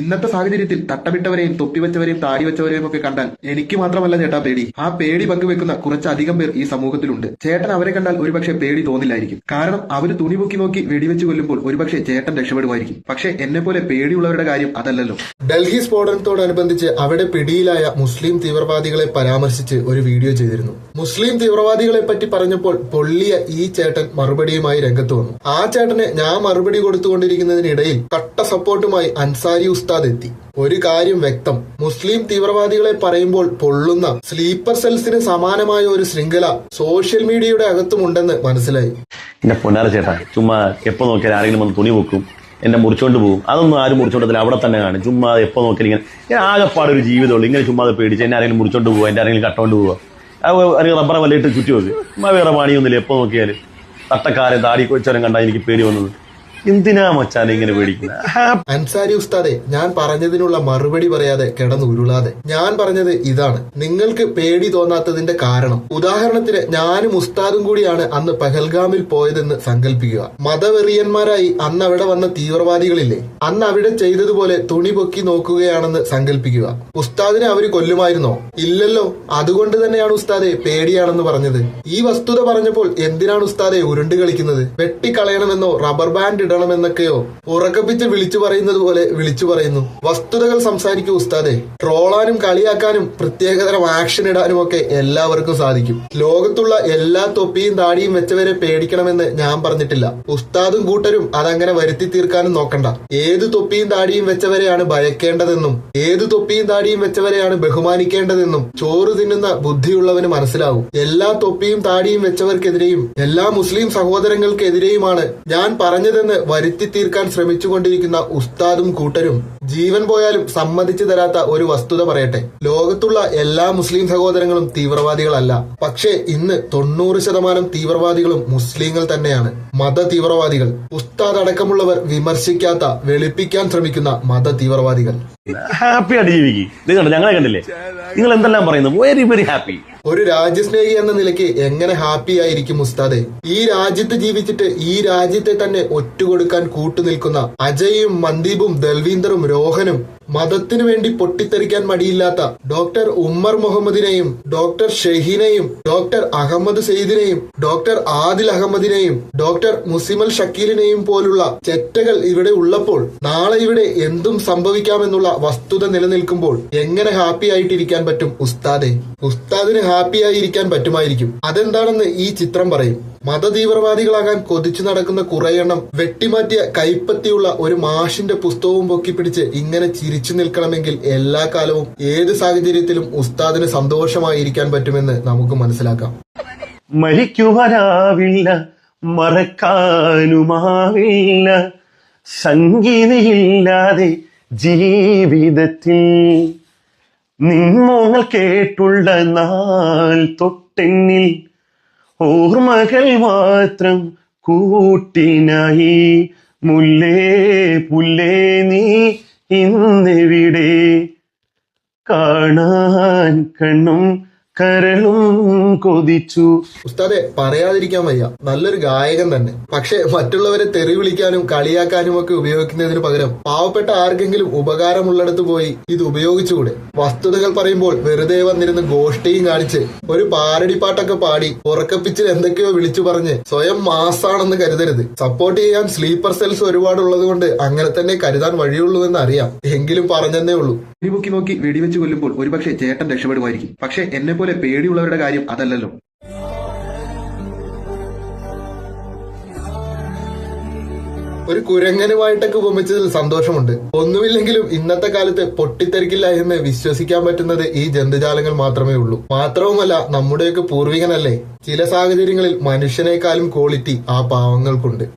ഇന്നത്തെ സാഹചര്യത്തിൽ തട്ടമിട്ടവരെയും തൊപ്പിവെച്ചവരെയും താടി വെച്ചവരെയും ഒക്കെ കണ്ടാൽ എനിക്ക് മാത്രമല്ല ചേട്ടാ പേടി. ആ പേടി പങ്കുവെക്കുന്ന കുറച്ചധികം പേർ ഈ സമൂഹത്തിലുണ്ട്. ചേട്ടൻ അവരെ കണ്ടാൽ ഒരുപക്ഷെ പേടി തോന്നില്ലായിരിക്കും. കാരണം അവർ തുണി പൊക്കി നോക്കി വെടിവെച്ച് കൊല്ലുമ്പോൾ ഒരുപക്ഷെ ചേട്ടൻ രക്ഷപ്പെടുമായിരിക്കും. പക്ഷെ എന്നെ പോലെ പേടിയുള്ളവരുടെ കാര്യം അതല്ലല്ലോ. ഡൽഹി സ്ഫോടനത്തോടനുബന്ധിച്ച് അവിടെ പിടിയിലായ മുസ്ലിം തീവ്രവാദികളെ പരാമർശിച്ച് ഒരു വീഡിയോ ചെയ്തിരുന്നു. മുസ്ലിം തീവ്രവാദികളെ പറ്റി പറഞ്ഞപ്പോൾ പൊള്ളിയ ഈ ചേട്ടൻ മറുപടിയുമായി രംഗത്ത് വന്നു. ആ ചേട്ടന് ഞാൻ മറുപടി കൊടുത്തുകൊണ്ടിരിക്കുന്നതിനിടയിൽ കട്ട സപ്പോർട്ടുമായി അൻസാരി ഉസ്താദ് എത്തി ഒരു കാര്യം വ്യക്തം. മുസ്ലിം തീവ്രവാദികളെ പറയുമ്പോൾ പൊള്ളുന്ന സ്ലീപ്പർ സെൽസിന് സമാനമായ ഒരു ശൃംഖല സോഷ്യൽ മീഡിയയുടെ അകത്തുമുണ്ടെന്ന് മനസ്സിലായി. എന്റെ പൊന്നാര ചേട്ടാ ചുമ്മാ എപ്പോ നോക്കിയാൽ ആരെങ്കിലും വന്ന് തുണി വെക്കും എന്നെ മുറിച്ചോണ്ട് പോകും അതൊന്നും ആരും മുറിച്ചോണ്ടതില്ല അവിടെ തന്നെ കാണും. ചുമ്മാ എപ്പോ നോക്കിയാൽ ഇങ്ങനെ ഞാൻ ആകെപ്പാട് ഒരു ജീവിതമുള്ളൂ. ഇങ്ങനെ ചുമ്മാ പേടിച്ച് എന്നെ ആരെങ്കിലും മുറിച്ചോണ്ട് പോവുക എന്റെ ആരെങ്കിലും കട്ടോണ്ട് പോവുക അല്ലെങ്കിൽ റബ്ബറെ വല്ലയിട്ട് ചുറ്റി വെക്കും. വേറെ പണിയൊന്നുമില്ല എപ്പോ നോക്കിയാൽ തട്ടക്കാരെ താടി കൊച്ചവരം കണ്ടാൽ എനിക്ക് പേടി വന്നത്. എന്തിനാ മച്ചാൻ ഇങ്ങനെ പേടിക്കുന്നത് അൻസാരി ഉസ്താദെ ഞാൻ പറഞ്ഞതിനുള്ള മറുപടി പറയാതെ കിടന്നു ഉരുളാതെ. ഞാൻ പറഞ്ഞത് ഇതാണ്. നിങ്ങൾക്ക് പേടി തോന്നാത്തതിന്റെ കാരണം. ഉദാഹരണത്തിന് ഞാനും ഉസ്താദും കൂടിയാണ് അന്ന് പഹൽഗാമിൽ പോയതെന്ന് സങ്കല്പിക്കുക മതവെറിയന്മാരായി അന്ന് അവിടെ വന്ന തീവ്രവാദികളില്ലേ? അന്ന് അവിടെ ചെയ്തതുപോലെ തുണി പൊക്കി നോക്കുകയാണെന്ന് സങ്കല്പിക്കുക ഉസ്താദിനെ അവർ കൊല്ലുമായിരുന്നോ? ഇല്ലല്ലോ. അതുകൊണ്ട് തന്നെയാണ് ഉസ്താദെ പേടിയാണെന്ന് പറഞ്ഞത്. ഈ വസ്തുത പറഞ്ഞപ്പോൾ എന്തിനാണ് ഉസ്താദെ ഉരുണ്ട് കളിക്കുന്നത്? വെട്ടിക്കളയണമെന്നോ റബ്ബർ ബാൻഡ് ഇടണമെന്നൊക്കെയോ ഉറക്കപ്പിച്ച് വിളിച്ചു പറയുന്നത് പോലെ വിളിച്ചു പറയുന്നു. വസ്തുതകൾ സംസാരിക്കൂ ഉസ്താദെ. ട്രോളാനും കളിയാക്കാനും പ്രത്യേകതരം ആക്ഷൻ ഇടാനും ഒക്കെ എല്ലാവർക്കും സാധിക്കും. ലോകത്തുള്ള എല്ലാ തൊപ്പിയും താടിയും വെച്ചവരെ പേടിക്കണമെന്ന് ഞാൻ പറഞ്ഞിട്ടില്ല. ഉസ്താദും കൂട്ടരും അതങ്ങനെ വരുത്തി തീർക്കാനും നോക്കണ്ട. ഏത് തൊപ്പിയും താടിയും വെച്ചവരെയാണ് ഭയക്കേണ്ടതെന്നും ഏത് തൊപ്പിയും താടിയും വെച്ചവരെയാണ് ബഹുമാനിക്കേണ്ടതെന്നും ചോറ് തിന്നുന്ന ബുദ്ധിയുള്ളവന് മനസ്സിലാവും. എല്ലാ തൊപ്പിയും താടിയും വെച്ചവർക്കെതിരെയും എല്ലാ മുസ്ലിം സഹോദരങ്ങൾക്കെതിരെയുമാണ് ഞാൻ പറഞ്ഞതെന്ന് വരുത്തി തീർക്കാൻ ശ്രമിച്ചുകൊണ്ടിരിക്കുന്ന ഉസ്താദും കൂട്ടരും ജീവൻ പോയാലും സമ്മതിച്ചു തരാത്ത ഒരു വസ്തുത പറയട്ടെ. ലോകത്തുള്ള എല്ലാ മുസ്ലിം സഹോദരങ്ങളും തീവ്രവാദികളല്ല. പക്ഷേ ഇന്ന് തൊണ്ണൂറ് ശതമാനം തീവ്രവാദികളും മുസ്ലിങ്ങൾ തന്നെയാണ്. മത തീവ്രവാദികൾ. ഉസ്താദ് അടക്കമുള്ളവർ വിമർശിക്കാത്ത വെളുപ്പിക്കാൻ ശ്രമിക്കുന്ന മത തീവ്രവാദികൾ. ഹാപ്പി ആയിട്ട് ജീവിക്കും. ഞങ്ങളെ കണ്ടില്ലേ? നിങ്ങൾ എന്തെല്ലാം പറയുന്നു? വെരി വെരി ഹാപ്പി ഒരു രാജ്യസ്നേഹി എന്ന നിലയ്ക്ക് എങ്ങനെ ഹാപ്പി ആയിരിക്കും ഉസ്താദെ? ഈ രാജ്യത്ത് ജീവിച്ചിട്ട് ഈ രാജ്യത്തെ തന്നെ ഒറ്റുകൊടുക്കാൻ കൂട്ടുനിൽക്കുന്ന അജയും മന്ദീപും ദൽവീന്ദറും രോഹനും മതത്തിനു വേണ്ടി പൊട്ടിത്തെറിക്കാൻ മടിയില്ലാത്ത ഡോക്ടർ ഉമ്മർ മുഹമ്മദിനെയും ഡോക്ടർ ഷെഹീനെയും ഡോക്ടർ അഹമ്മദ് സെയ്ദിനെയും ഡോക്ടർ ആദിൽ അഹമ്മദിനെയും ഡോക്ടർ മുസിമൽ ഷക്കീലിനെയും പോലുള്ള ചെറ്റകൾ ഇവിടെ ഉള്ളപ്പോൾ നാളെ ഇവിടെ എന്തും സംഭവിക്കാമെന്നുള്ള വസ്തുത നിലനിൽക്കുമ്പോൾ എങ്ങനെ ഹാപ്പി ആയിട്ടിരിക്കാൻ പറ്റും ഉസ്താദെ? ഉസ്താദിന് ഹാപ്പി ആയിരിക്കാൻ പറ്റുമായിരിക്കും. അതെന്താണെന്ന് ഈ ചിത്രം പറയും. മതതീവ്രവാദികളാകാൻ കൊതിച്ചു നടക്കുന്ന കുറെയെണ്ണം വെട്ടിമാറ്റിയ കൈപ്പത്തിയുള്ള ഒരു മാഷിന്റെ പുസ്തകവും പൊക്കിപ്പിടിച്ച് ഇങ്ങനെ ചിരിച്ചു നിൽക്കണമെങ്കിൽ എല്ലാ കാലവും ഏത് സാഹചര്യത്തിലും ഉസ്താദിന് സന്തോഷമായിരിക്കാൻ പറ്റുമെന്ന് നമുക്ക് മനസ്സിലാക്കാം. മരിക്കുവരാവില്ല മറക്കാനുമാവില്ല സംഗീതയില്ലാതെ ജീവിതത്തിൽ. നിന്മോങ്ങൾ കേട്ടുള്ള നാൾ തൊട്ടെന്നിൽ ഓർമ്മകൾ മാത്രം കൂട്ടിനായി. മുല്ലേ പുല്ലേ നീ ഇന്നെവിടെ? കാണാൻ കണ്ണും കരളും കൊതിച്ചു. ഉസ്താദെ പറയാതിരിക്കാൻ വയ്യ. നല്ലൊരു ഗായകൻ തന്നെ. പക്ഷെ മറ്റുള്ളവരെ തെറി വിളിക്കാനും കളിയാക്കാനും ഒക്കെ ഉപയോഗിക്കുന്നതിന് പകരം പാവപ്പെട്ട ആർക്കെങ്കിലും ഉപകാരമുള്ളിടത്ത് പോയി ഇത് ഉപയോഗിച്ചുകൂടെ? വസ്തുതകൾ പറയുമ്പോൾ വെറുതെ വന്നിരുന്ന് ഗോഷ്ടിയും കാണിച്ച് ഒരു പാരടിപ്പാട്ടൊക്കെ പാടി ഉറക്കപ്പിച്ചിൽ എന്തൊക്കെയോ വിളിച്ചു പറഞ്ഞ് സ്വയം മാസാണെന്ന് കരുതരുത്. സപ്പോർട്ട് ചെയ്യാൻ സ്ലീപ്പർ സെൽസ് ഒരുപാടുള്ളത് കൊണ്ട് അങ്ങനെ തന്നെ കരുതാൻ വഴിയുള്ളൂ എന്ന് അറിയാം. എങ്കിലും പറഞ്ഞെന്നേ ഉള്ളൂ. പൊക്കി നോക്കി വെടിവെച്ച് കൊല്ലുമ്പോൾ ഒരുപക്ഷെ ചേട്ടൻ രക്ഷപ്പെടുമായിരിക്കും. പക്ഷെ എന്നെ പോലെ പേടിയുള്ളവരുടെ കാര്യം അതല്ലല്ലോ. ഒരു കുരങ്ങനുമായിട്ടൊക്കെ ഉപമിച്ചതിൽ സന്തോഷമുണ്ട്. ഒന്നുമില്ലെങ്കിലും ഇന്നത്തെ കാലത്ത് പൊട്ടിത്തെറിക്കില്ല എന്ന് വിശ്വസിക്കാൻ പറ്റുന്നത് ഈ ജന്തുജാലങ്ങൾ മാത്രമേ ഉള്ളൂ. മാത്രവുമല്ല നമ്മുടെയൊക്കെ പൂർവികനല്ലേ? ചില സാഹചര്യങ്ങളിൽ മനുഷ്യനേക്കാളും ക്വാളിറ്റി ആ പാവങ്ങൾക്കുണ്ട്.